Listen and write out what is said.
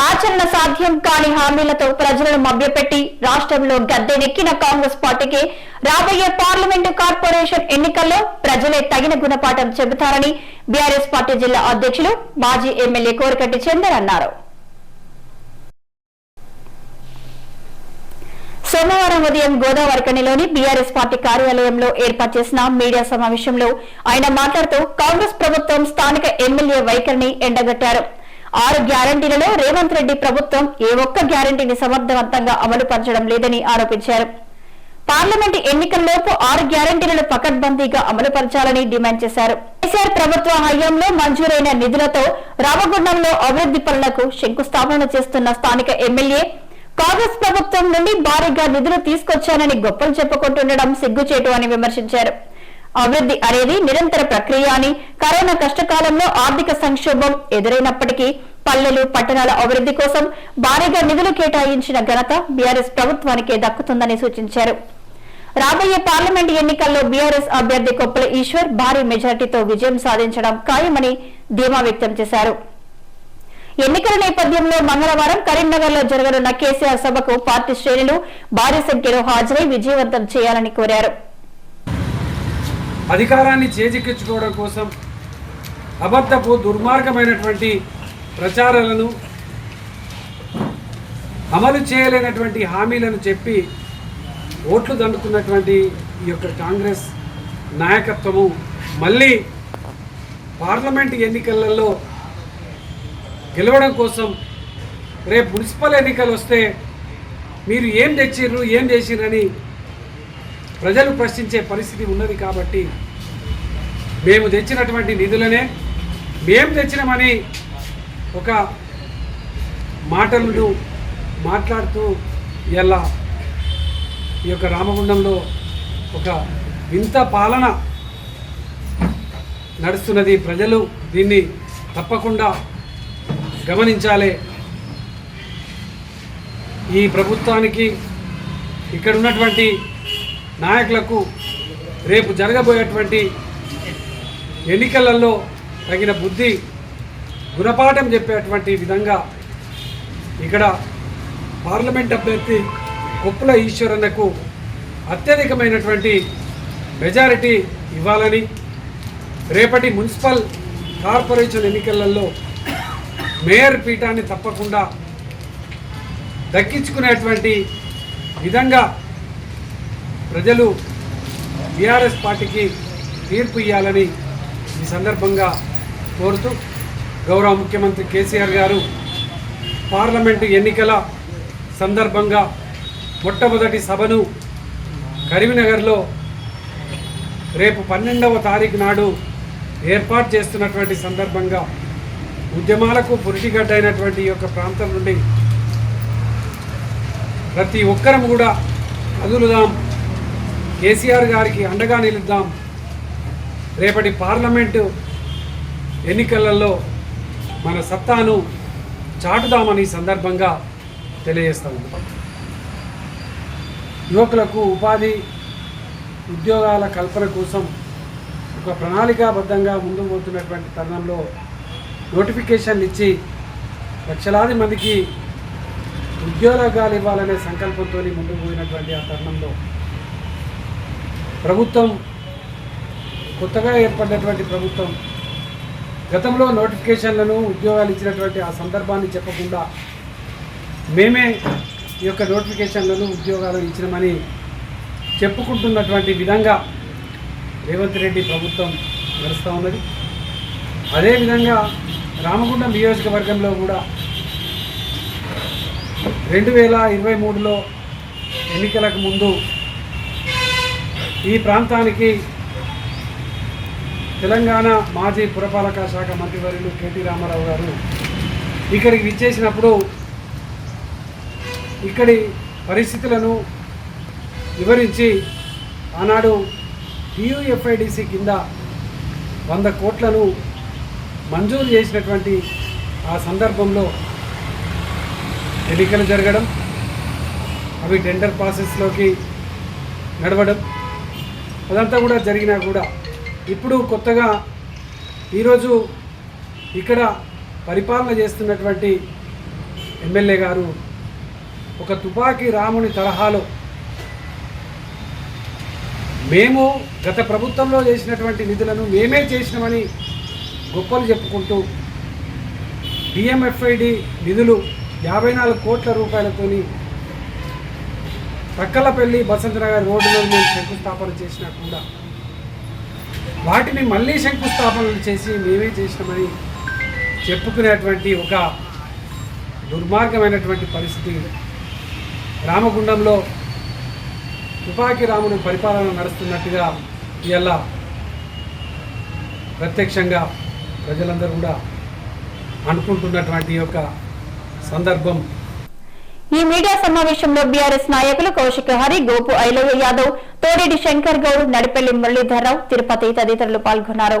ఆచరణ సాధ్యం కాని హామీలతో ప్రజలను మభ్యపెట్టి రాష్ట్రంలో గద్దెనెక్కిన కాంగ్రెస్ పార్టీకి రాబోయే పార్లమెంటు కార్పొరేషన్ ఎన్నికల్లో ప్రజలే తగిన గుణపాఠం చెబుతారని బీఆర్ఎస్ పార్టీ జిల్లా అధ్యక్షులు మాజీ ఎమ్మెల్యే కోరికట్టి చందర్ అన్నారు. సోమవారం ఉదయం గోదావరికనిలోని బీఆర్ఎస్ పార్టీ కార్యాలయంలో ఏర్పాటు చేసిన మీడియా సమావేశంలో ఆయన మాట్లాడుతూ కాంగ్రెస్ ప్రభుత్వం స్థానిక ఎమ్మెల్యే వైఖరిని ఎండగట్టారు. ఆరు గ్యారంటీలలో రేవంత్ రెడ్డి ప్రభుత్వం ఏ ఒక్క గ్యారంటీని సమర్థవంతంగా అమలు పరచడం లేదని ఆరోపించారు. పార్లమెంట్ ఎన్నికల్లోపు ఆరు గ్యారంటీలను పకడ్బందీగా అమలుపరచాలని డిమాండ్ చేశారు. కేసీఆర్ ప్రభుత్వ హయాంలో మంజూరైన నిధులతో రామగుండంలో అభివృద్ది పనులకు శంకుస్థాపన చేస్తున్న స్థానిక ఎమ్మెల్యే కాంగ్రెస్ ప్రభుత్వం నుండి భారీగా నిధులు తీసుకొచ్చానని గొప్పలు చెప్పుకుంటుండడం సిగ్గుచేటు అని విమర్శించారు. అభివృద్ధి అనేది నిరంతర ప్రక్రియ అని కరోనా కష్టకాలంలో ఆర్థిక సంక్షోభం ఎదురైనప్పటికీ పల్లెలు పట్టణాల అభివృద్ధి కోసం భారీగా నిధులు కేటాయించిన ఘనత బీఆర్ఎస్ ప్రభుత్వానికే దక్కుతుందని సూచించారు. రాబోయే పార్లమెంట్ ఎన్నికల్లో బీఆర్ఎస్ అభ్యర్థి కొప్పుల ఈశ్వర్ భారీ మెజార్టీతో విజయం సాధించడం ఖాయమని ధీమా వ్యక్తం చేశారు. ఎన్నికల నేపథ్యంలో మంగళవారం కరీంనగర్లో జరగనున్న కేసీఆర్ సభకు పార్టీ శ్రేణులు భారీ సంఖ్యలో హాజరై విజయవంతం చేయాలని కోరారు. అధికారాన్ని చేజిక్కించుకోవడం కోసం అబద్ధపు దుర్మార్గమైనటువంటి ప్రచారాలను అమలు చేయలేనటువంటి హామీలను చెప్పి ఓట్లు దండుకున్నటువంటి ఈ యొక్క కాంగ్రెస్ నాయకత్వము మళ్ళీ పార్లమెంట్ ఎన్నికలలో గెలవడం కోసం రేపు మున్సిపల్ ఎన్నికలు వస్తే మీరు ఏం తెచ్చిర్రు ఏం చేసిర్రని ప్రజలు ప్రశ్నించే పరిస్థితి ఉన్నది కాబట్టి మేము తెచ్చినటువంటి నిధులనే మేము తెచ్చినామని ఒక మాటలను మాట్లాడుతూ ఇలా ఈ యొక్క రామగుండంలో ఒక వింత పాలన నడుస్తున్నది. ప్రజలు దీన్ని తప్పకుండా గమనించాలి. ఈ ప్రభుత్వానికి ఇక్కడ ఉన్నటువంటి నాయకులకు రేపు జరగబోయేటువంటి ఎన్నికలలో తగిన బుద్ధి గుణపాఠం చెప్పేటువంటి విధంగా ఇక్కడ పార్లమెంట్ అభ్యర్థి కొప్పుల ఈశ్వరన్నకు అత్యధికమైనటువంటి మెజారిటీ ఇవ్వాలని రేపటి మున్సిపల్ కార్పొరేషన్ ఎన్నికలలో మేయర్ పీఠాన్ని తప్పకుండా దక్కించుకునేటువంటి విధంగా ప్రజలు బీఆర్ఎస్ పార్టీకి తీర్పు ఇవ్వాలని ఈ సందర్భంగా కోరుతూ గౌరవ ముఖ్యమంత్రి కేసీఆర్ గారు పార్లమెంటు ఎన్నికల సందర్భంగా మొట్టమొదటి సభను కరీంనగర్లో రేపు పన్నెండవ తారీఖు నాడు ఏర్పాటు చేస్తున్నటువంటి సందర్భంగా ఉద్యమాలకు పురిటిగడ్డ అయినటువంటి ఈ యొక్క ప్రాంతం నుండి ప్రతి ఒక్కరం కూడా కదులుదాం కేసీఆర్ గారికి అండగా నిలుద్దాం. రేపటి పార్లమెంటు ఎన్నికలలో మన సత్తాను చాటుదామని సందర్భంగా తెలియజేస్తా ఉన్నాం. యువకులకు ఉపాధి ఉద్యోగాల కల్పన కోసం ఒక ప్రణాళికాబద్ధంగా ముందు పోతున్నటువంటి తరుణంలో నోటిఫికేషన్లు ఇచ్చి లక్షలాది మందికి ఉద్యోగాలు ఇవ్వాలనే సంకల్పంతో ముందుకు పోయినటువంటి ఆ తరుణంలో ప్రభుత్వం కొత్తగా ఏర్పడినటువంటి ప్రభుత్వం గతంలో నోటిఫికేషన్లను ఉద్యోగాలు ఇచ్చినటువంటి ఆ సందర్భాన్ని చెప్పకుండా మేమే ఈ యొక్క నోటిఫికేషన్లను ఉద్యోగాలు ఇచ్చినామని చెప్పుకుంటున్నటువంటి విధంగా రేవంత్ రెడ్డి ప్రభుత్వం నడుస్తూ ఉన్నది. అదేవిధంగా రామగుండం నియోజకవర్గంలో కూడా రెండు వేల ఇరవై మూడులో ఎన్నికలకు ముందు ఈ ప్రాంతానికి తెలంగాణ మాజీ పురపాలక శాఖ మంత్రివర్యులు కేటీ రామారావు గారు ఇక్కడికి విచ్చేసినప్పుడు ఇక్కడి పరిస్థితులను వివరించి ఆనాడు టీయూఎఫ్ఐడిసి కింద వంద కోట్లను మంజూరు చేసినటువంటి ఆ సందర్భంలో ఎన్నికలు జరగడం అవి టెండర్ ప్రాసెస్లోకి నడవడం అదంతా కూడా జరిగినా కూడా ఇప్పుడు కొత్తగా ఈరోజు ఇక్కడ పరిపాలన చేస్తున్నటువంటి ఎమ్మెల్యే గారు ఒక తుపాకీ రాముని తరహాలో మేము గత ప్రభుత్వంలో చేసినటువంటి నిధులను మేమే చేసినామని గొప్పలు చెప్పుకుంటూ డిఎంఎఫ్ఐడి నిధులు యాభై నాలుగు కోట్ల రూపాయలతోని ప్రక్కలపల్లి బసంతనగర్ రోడ్డులో మేము శంకుస్థాపన చేసినా కూడా వాటిని మళ్ళీ శంకుస్థాపనలు చేసి మేమే చేసినామని చెప్పుకునేటువంటి ఒక దుర్మార్గమైనటువంటి పరిస్థితి రామగుండంలో తుపాకీ రాముని పరిపాలన నడుస్తున్నట్టుగా ఇలా ప్రత్యక్షంగా ప్రజలందరూ కూడా అనుకుంటున్నటువంటి యొక్క సందర్భం. ఈ మీడియా సమావేశంలో బీఆర్ఎస్ నాయకులు కౌశిక్ హరి గోపు ఐలయ్య యాదవ్ తోడేటి శంకర్ గౌడ్ నడిపెల్లి మురళీధరరావు తిరుపతి తదితరులు పాల్గొన్నారు.